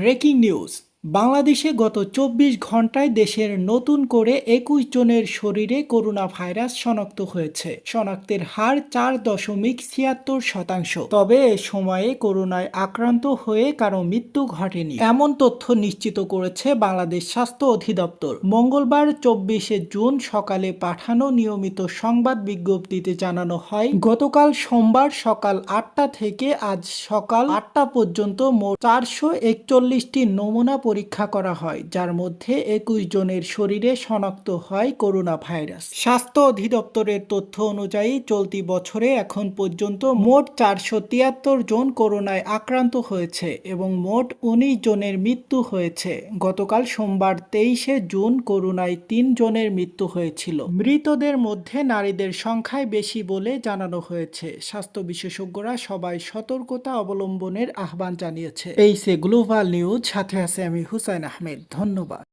Breaking news বাংলাদেশে গত চব্বিশ ঘন্টায় দেশের নতুন করে একুশ জনের শরীরে করোনা ভাইরাস শনাক্ত হয়েছে। শনাক্তের হার চার দশমিক ছিয়াত্তর শতাংশ। তবে এ সময়ে করোনায় আক্রান্ত হয়ে কারও মৃত্যু ঘটেনি। এমন তথ্য নিশ্চিত করেছে বাংলাদেশ স্বাস্থ্য অধিদপ্তর। মঙ্গলবার চব্বিশে জুন সকালে পাঠানো নিয়মিত সংবাদ বিজ্ঞপ্তিতে জানানো হয়, গতকাল সোমবার সকাল আটটা থেকে আজ সকাল আটটা পর্যন্ত মোট চারশো একচল্লিশটি নমুনা পরীক্ষা করা হয়, যার মধ্যে একুশ জনের শরীরে শনাক্ত হয় করোনা ভাইরাস স্বাস্থ্য অধিদপ্তরের তথ্য অনুযায়ী, চলতি বছরে এখন পর্যন্ত মোট চারশো তিয়াত্তর জন করোনায় আক্রান্ত হয়েছে এবং মোট উনিশ জনের মৃত্যু হয়েছে। গতকাল সোমবার তেইশে জুন করোনায় তিন জনের মৃত্যু হয়েছিল। মৃতদের মধ্যে নারীদের সংখ্যায় বেশি বলে জানানো হয়েছে। স্বাস্থ্য বিশেষজ্ঞরা সবাই সতর্কতা অবলম্বনের আহ্বান জানিয়েছে। এই সে গ্লোবাল নিউজ, সাথে আছে আমি হুসাইন আহমেদ ধন্যবাদ।